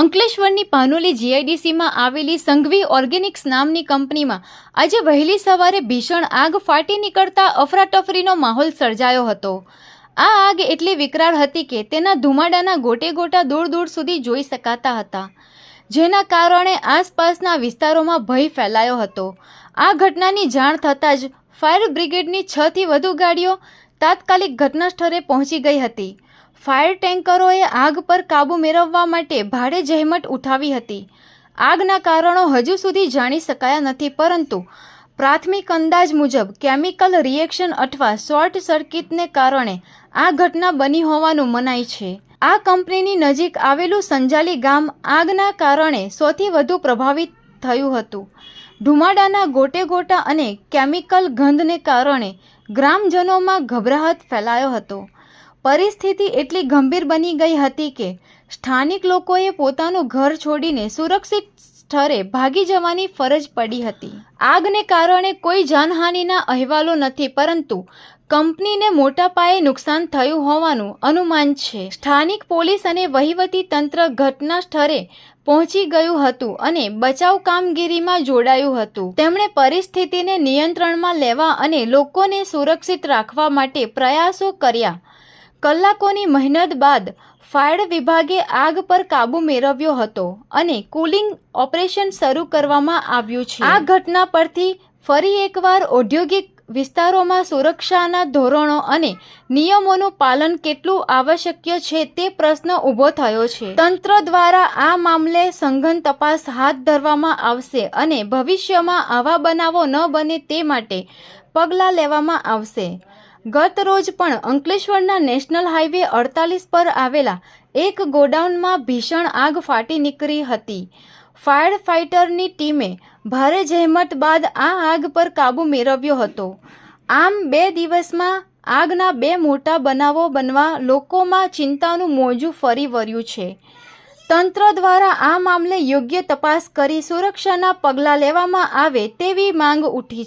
અંકલેશ્વરની પાનોલી જીઆઈડીસીમાં આવેલી સંઘવી ઓર્ગેનિક્સ નામની કંપનીમાં આજે વહેલી સવારે ભીષણ આગ ફાટી નીકળતા અફરાતફરીનો માહોલ સર્જાયો હતો. આ આગ એટલી વિકરાળ હતી કે તેના ધુમાડાના ગોટે ગોટા દૂર દૂર સુધી જોઈ શકાતા હતા, જેના કારણે આસપાસના વિસ્તારોમાં ભય ફેલાયો હતો. આ ઘટનાની જાણ થતાં જ ફાયર બ્રિગેડની છથી વધુ ગાડીઓ તાત્કાલિક ઘટના સ્થળે પહોંચી ગઈ હતી. ફાયર ટેન્કરોએ આગ પર કાબૂ મેળવવા માટે ભારે જહેમત ઉઠાવી હતી. આગના કારણો હજુ સુધી જાણી શકાયા નથી, પરંતુ પ્રાથમિક અંદાજ મુજબ કેમિકલ રિએક્શન અથવા શોર્ટ સર્કિટને કારણે આ ઘટના બની હોવાનું મનાય છે. આ કંપનીની નજીક આવેલું સંજાલી ગામ આગના કારણે સૌથી વધુ પ્રભાવિત થયું હતું. ધુમાડાના ગોટે ગોટા અને કેમિકલ ગંધને કારણે ગ્રામજનોમાં ગભરાહટ ફેલાયો હતો. પરિસ્થિતિ એટલી ગંભીર બની ગઈ હતી કે સ્થાનિક લોકોએ પોતાનું ઘર છોડીને સુરક્ષિત સ્થળે ભાગી જવાની ફરજ પડી હતી. આગને કારણે કોઈ જાનહાનિના અહેવાલો નથી, પરંતુ કંપનીને મોટા પાયે નુકસાન થયું હોવાનું અનુમાન છે. સ્થાનિક પોલીસ અને વહીવટી તંત્ર ઘટના સ્થળે પહોંચી ગયું હતું અને બચાવ કામગીરીમાં જોડાયું હતું. તેમણે પરિસ્થિતિને નિયંત્રણમાં લેવા અને લોકોને સુરક્ષિત રાખવા માટે પ્રયાસો કર્યા. કલાકોની મહેનત બાદ ફાયર વિભાગે આગ પર કાબૂ મેળવ્યો હતો અને કુલિંગ ઓપરેશન શરૂ કરવામાં આવ્યું છે. આ ઘટના પરથી ફરી એકવાર ઔદ્યોગિક વિસ્તારોમાં સુરક્ષાના ધોરણો અને નિયમોનું પાલન કેટલું આવશ્યક છે તે પ્રશ્ન ઊભો થયો છે. તંત્ર દ્વારા આ મામલે સંઘન તપાસ હાથ ધરવામાં આવશે અને ભવિષ્યમાં આવા બનાવો ન બને તે માટે પગલાં લેવામાં આવશે. ગત રોજ પણ અંકલેશ્વરના નેશનલ હાઈવે અડતાલીસ પર આવેલા એક ગોડાઉનમાં ભીષણ આગ ફાટી નીકળી હતી. ફાયર ફાઇટરની ટીમે ભારે જહેમત બાદ આ આગ પર કાબૂ મેળવ્યો હતો. આમ બે દિવસમાં આગના બે મોટા બનાવો બનવા લોકોમાં ચિંતાનું મોજું ફરી વળ્યું છે. તંત્ર દ્વારા આ મામલે યોગ્ય તપાસ કરી સુરક્ષાના પગલાં લેવામાં આવે તેવી માંગ ઉઠી